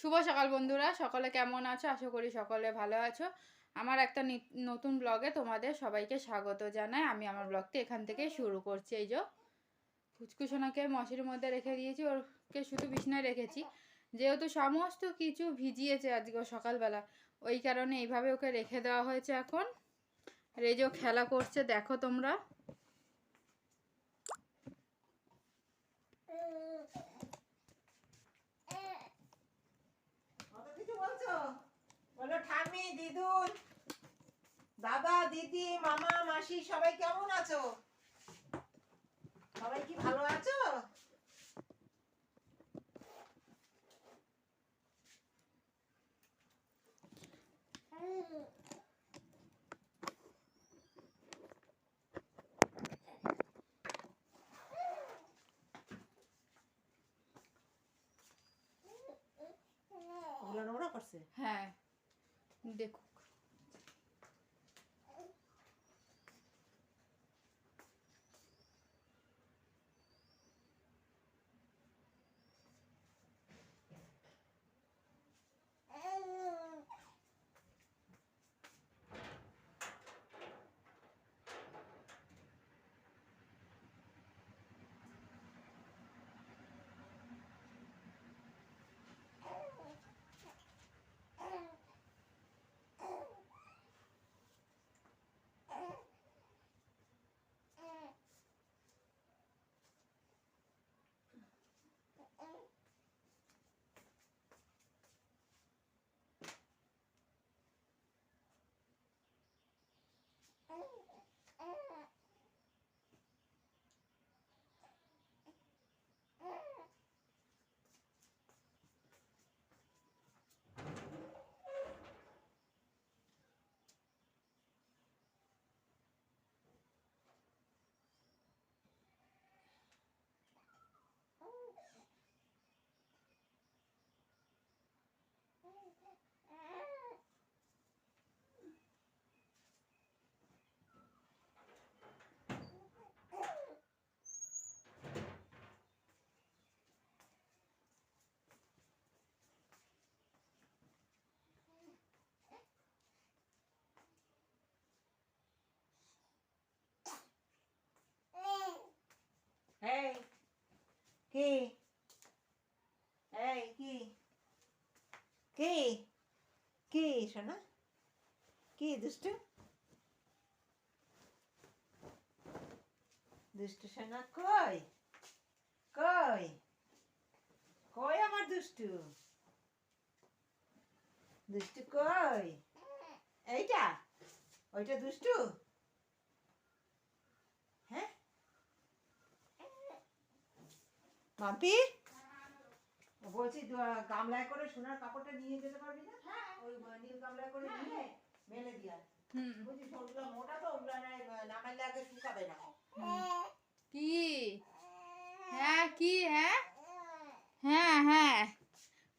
শুভ সকাল বন্ধুরা, সকলে কেমন আছো? আশা করি সকলে ভালো আছো। আমার একটা নতুন ব্লগে তোমাদের সবাইকে স্বাগত জানাই। আমি আমার ব্লগটি এখান থেকে শুরু করছি। এই যে ফুচকুসোনাকে মশির মধ্যে রেখে দিয়েছি, ওরকে শুধু বিছনায় রেখেছি। যেহেতু সমস্ত কিছু ভিজিয়েছে আজকে সকালবেলা, ওই কারণে এইভাবে ওকে রেখে দেওয়া হয়েছে এখন। যে খেলা করছে, দেখো তোমরা কত কিছু বলছো বলো দিদুন। দাদা দিদি মামা মাসি সবাই কেমন আছো? সবাই কি ভালো আছো? হ্যাঁ। decupagem. কি? শোনা কই? কই? কই আমার দুষ্টু? দুষ্টু কই? এইটা? ওইটা দুষ্টু? মাম্পি? বলছি গামলায় করে সোনার কাপড়টা নিয়ে যেতে পারবি না? ওই নীল গামলায় করে নিয়ে মেলে দিয়া হুম। ওগুলো মোটা তো ওগুলো নামাইলে আগে শুকাবে না। কি? হ্যাঁ কি হ্যাঁ? হ্যাঁ হ্যাঁ।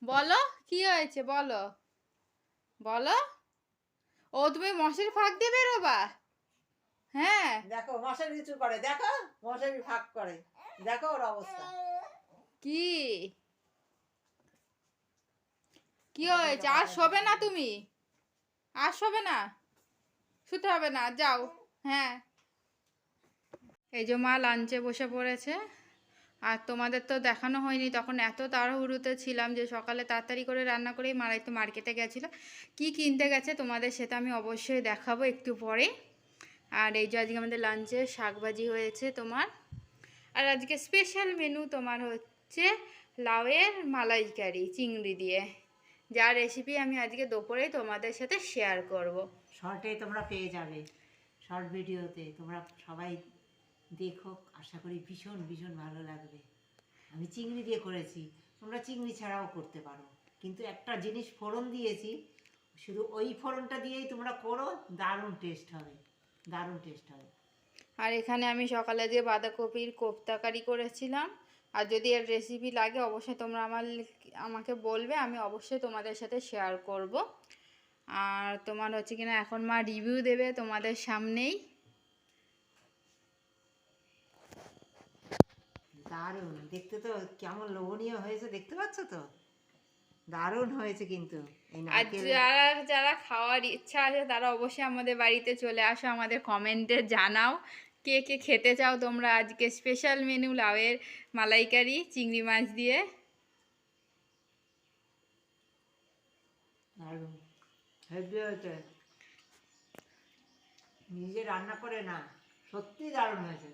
বলো কি হয়েছে? বলো। বলো। ও তুমি মশারি ফাঁক দিয়ে বেরোবা? হ্যাঁ। দেখো মশারি কিছু করে দেখো? মশারি ফাঁক করে। দেখো ওর অবস্থা। কি? কি হয়েছে? আর শোবে না তুমি? আর শোবে না? শুতে হবে না, যাও। হ্যাঁ। এই যে মা লাঞ্চে বসে পড়েছে। আর তোমাদের তো দেখানো হয়নি, তখন এত তাড়াহুড়োতে ছিলাম যে সকালে তাড়াতাড়ি করে রান্না করেই মারাই তো মার্কেটে গেছিল। কি কিনতে গেছে তোমাদের সেটা আমি অবশ্যই দেখাবো একটু পরে। আর এই যে আজকে আমাদের লাঞ্চে শাকভাজি হয়েছে তোমার। আর আজকে স্পেশাল মেনু তোমার হচ্ছে লাউয়ের মালাইকারি চিংড়ি দিয়ে। যার রেসিপি আমি আজকে দুপুরেই তোমাদের সাথে শেয়ার করব। শর্টে তোমরা পেয়ে যাবে। শর্ট ভিডিওতে তোমরা সবাই দেখো আশা করি ভীষণ ভীষণ ভালো লাগবে। আমি চিংড়ি দিয়ে করেছি তোমরা চিংড়ি ছাড়াও করতে পারো। কিন্তু একটা জিনিস ফোড়ন দিয়েছি শুধু ওই ফোড়নটা দিয়েই তোমরা করো দারুণ টেস্ট হবে দারুণ টেস্ট হবে। আর এখানে আমি সকালে যে বাঁধাকপির কোপ্তাকারি করেছিলাম আর যদি এর রেসিপি লাগে অবশ্যই তোমরা আমার আমাকে বলবে আমি অবশ্যই তোমাদের সাথে শেয়ার করব। আর তোমার হচ্ছে কিনা এখন মা রিভিউ দেবে তোমাদের সামনেই। দারুণ দেখতে তো কেমন লোভনীয় হয়েছে দেখতে পাচ্ছ তো? দারুণ হয়েছে কিন্তু আর যারা যারা খাওয়ার ইচ্ছা আছে তারা অবশ্যই আমাদের বাড়িতে চলে আসো আমাদের কমেন্টে জানাও। কে কে খেতে চাও তোমরা? আজকে স্পেশাল মেনু লাউয়ের মালাইকারি চিংড়ি মাছ দিয়ে। নিজে রান্না করে না সত্যি দারুণ হয়েছে।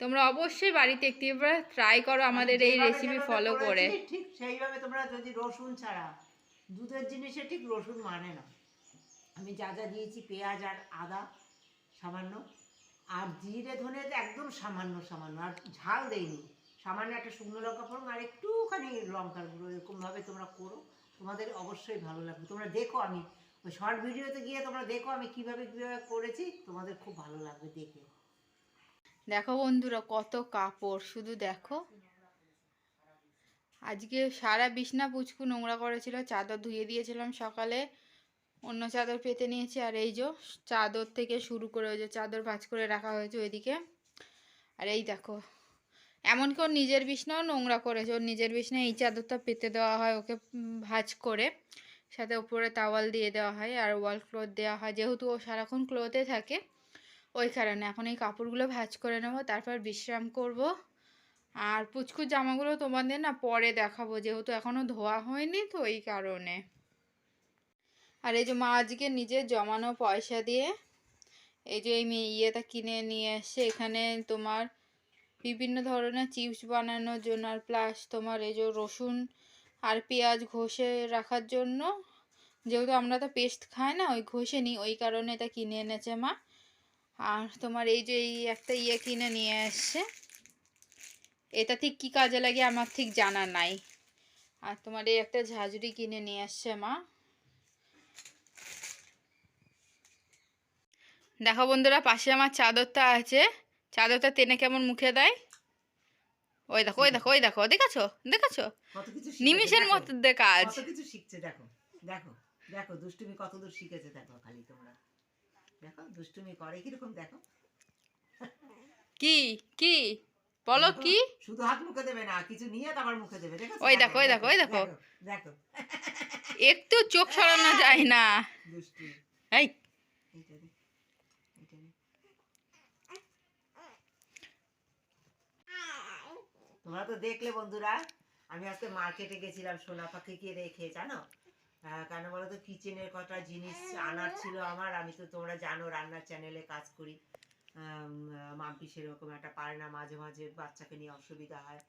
তোমরা অবশ্যই বাড়িতে একটিবার ট্রাই করো আমাদের এই রেসিপি ফলো করে। ঠিক সেইভাবে তোমরা যদি রসুন ছাড়া দুধের জিনিসে ঠিক রসুন মানে না। আমি যা যা দিয়েছি পেঁয়াজ আর আদা সামান্য। আর জিরে ধনে একদম সামান্য সামান্য, আর ঝাল দেইনি। সামান্য একটা শুকনো লঙ্কা ফোড়ন আর একটুখানি লঙ্কার গুঁড়ো, এরকমভাবে তোমরা করো। তোমাদের অবশ্যই ভালো লাগবে। তোমরা দেখো আমি, ওই শর্ট ভিডিওতে গিয়ে তোমরা দেখো আমি কীভাবে কীভাবে করেছি, তোমাদের খুব ভালো লাগবে দেখে। দেখো বন্ধুরা, কত কাপড়, শুধু দেখো। আজকে সারা বিছনা পুচকু নোংরা করেছিল, চাদর ধুয়ে দিয়েছিলাম সকালে। অন্য চাদর পেতে নিয়েছি আর এই যে চাদর থেকে শুরু করে ওই যে চাদর ভাঁজ করে রাখা হয়েছে ওইদিকে। আর এই দেখো, এমনকি ওর নিজের বিছনাও নোংরা করেছে। ওর নিজের বিছনায় এই চাদরটা পেতে দেওয়া হয় ওকে ভাঁজ করে। সাথে উপরে তাওয়াল দিয়ে দেওয়া হয় আর ওয়াল ক্লথ দেওয়া হয়। যেহেতু ও সারাক্ষণ ক্লোথে থাকে, ওই কারণে এখন এই কাপড়গুলো ভাঁজ করে নেব, তারপর বিশ্রাম করব। আর পুচকুর জামাগুলো তোমাদের না পরে দেখাবো, যেহেতু এখনও ধোয়া হয়নি তো এই কারণে। আর এই যে মা আজকে নিজের জমানো পয়সা দিয়ে এই যে এই মে- ইয়েটা কিনে নিয়ে এসছে এখানে তোমার বিভিন্ন ধরনের চিপস বানানোর জন্য আর প্লাস তোমার এই যে রসুন আর পেঁয়াজ ঘষে রাখার জন্য। যেহেতু আমরা তো পেস্ট খাই না, ওই ঘষে নিই, ওই কারণে এটা কিনে এনেছে মা। আর তোমার এই যে এই একটা ইয়ে কিনে নিয়ে এসছে এটা ঠিক কী কাজে লাগে আমার ঠিক জানা নাই। আর তোমার এই একটা ঝাঁঝরি কিনে নিয়ে আসছে মা। দেখো বন্ধুরা পাশে আমার চাদরটা আছে। চাদরটা টেনে কেমন মুখে দেয়? ওই দেখো ওই দেখো ওই দেখো দেখেছ? দেখেছ? নিমিষের দেখো। মধ্যে কাজ। কত কিছু শিখছে দেখো দেখো দেখো দুষ্টুমি কত দূর শিখেছে দেখো খালি তোমরা। দেখো দুষ্টুমি করে কীরকম দেখো। কি কি? বলো কি? শুধু হাত মুখে দেবে না কিছু নিয়ে তারপর মুখে দেবে দেখো ওই দেখো, ওই দেখো, ওই দেখো। দেখো একটু চোখ সরানো যায় না। দুষ্টু এই এইটা দে, এইটা নে। তোমরা তো দেখলে বন্ধুরা আমি আজকে মার্কেটে গেছিলাম সোনা পাখিকে রেখে জানো? কেন বলো তো কিচেনের কটা জিনিস আনার ছিল আমার আমি তো তোমরা জানো রান্নার চ্যানেলে কাজ করি। মাম্পি সেরকম একটা পারে না মাঝে মাঝে বাচ্চাকে নিয়ে অসুবিধা হয়।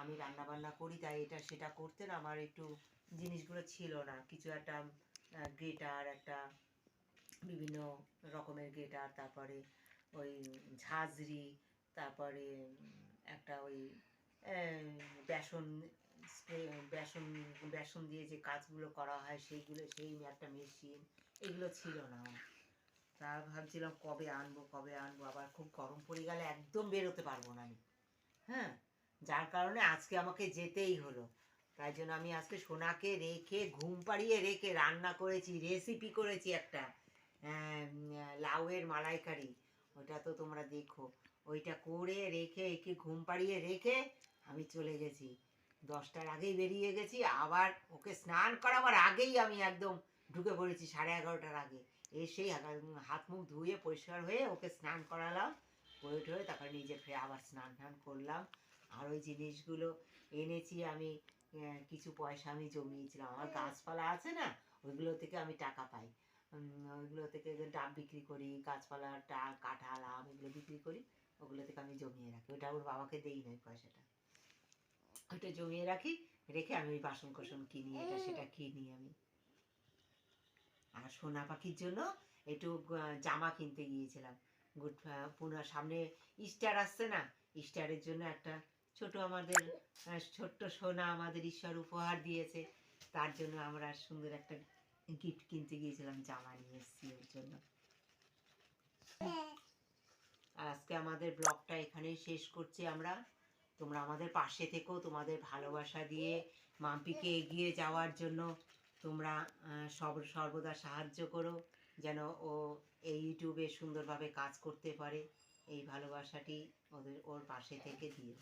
আমি রান্না বান্না করি তাই এটা সেটা করতে না আমার একটু জিনিসগুলো ছিল না। কিছু একটা গ্রেটার একটা বিভিন্ন রকমের গেটার তারপরে ওই ঝাঁঝরি তারপরে একটা ওই বেসন স্প্রে- বেসন বেসন দিয়ে যে কাজগুলো করা হয়, সেইগুলো, সেই একটা মেশিন এগুলো ছিল না। তা ভাবছিলাম কবে আনব কবে আনব, আবার খুব গরম পড়ে গেলে একদম বেরোতে পারব না আমি। হ্যাঁ যার কারণে আজকে আমাকে যেতেই হলো। তাই জন্য আমি আজকে সোনাকে রেখে, ঘুম পাড়িয়ে রেখে রান্না করেছি রেসিপি করেছি একটা লাউয়ের মালাইকারি। ওটা তো তোমরা দেখো। ওইটা করে রেখে, একে ঘুম পাড়িয়ে রেখে আমি চলে গেছি। দশটার আগেই বেরিয়ে গেছি, আবার ওকে স্নান করাবার আগেই আমি একদম ঢুকে পড়েছি সাড়ে এগারোটার আগে। এসেই হাত মুখ ধুয়ে পরিষ্কার হয়ে ওকে স্নান করালাম, করে টয়ে তারপরে নিজে ফিরে আবার স্নান টান করলাম। আর ওই জিনিসগুলো এনেছি আমি কিছু পয়সা আমি জমিয়েছিলাম। আমার গাছপালা আছে না, ওইগুলো থেকে আমি টাকা পাই। ওইগুলো থেকে ডাব বিক্রি করি, গাছপালা, টা কাঁঠাল, আম এগুলো বিক্রি করি, ওগুলো থেকে আমি জমিয়ে রাখি। ওটা ওর বাবাকে দেই নাই পয়সাটা। ওইটা জমিয়ে রাখি রেখে আমি ওই বাসন কোসন কিনি এটা সেটা কিনি আমি। আর সোনা পাখির জন্য একটু জামা কিনতে গিয়েছিলাম। গুড পুনা সামনে ইস্টার আসছে না ইস্টারের জন্য একটা ছোট আমাদের ছোট্ট সোনা আমাদের ঈশ্বর উপহার দিয়েছে। তার জন্য আমরা সুন্দর একটা গিফট কিনতে গিয়েছিলাম জামা নিয়ে এসেছি ওর জন্য। আজকে আমাদের ব্লগটা এখানেই শেষ করছি আমরা। তোমরা আমাদের পাশে থেকো, তোমাদের ভালোবাসা দিয়ে মাম্পিকে এগিয়ে যাওয়ার জন্য তোমরা সব, সর্বদা সাহায্য করো, যেন ও এই ইউটিউবে সুন্দরভাবে কাজ করতে পারে। এই ভালোবাসাটি ওদের, ওর পাশে থেকে দিও।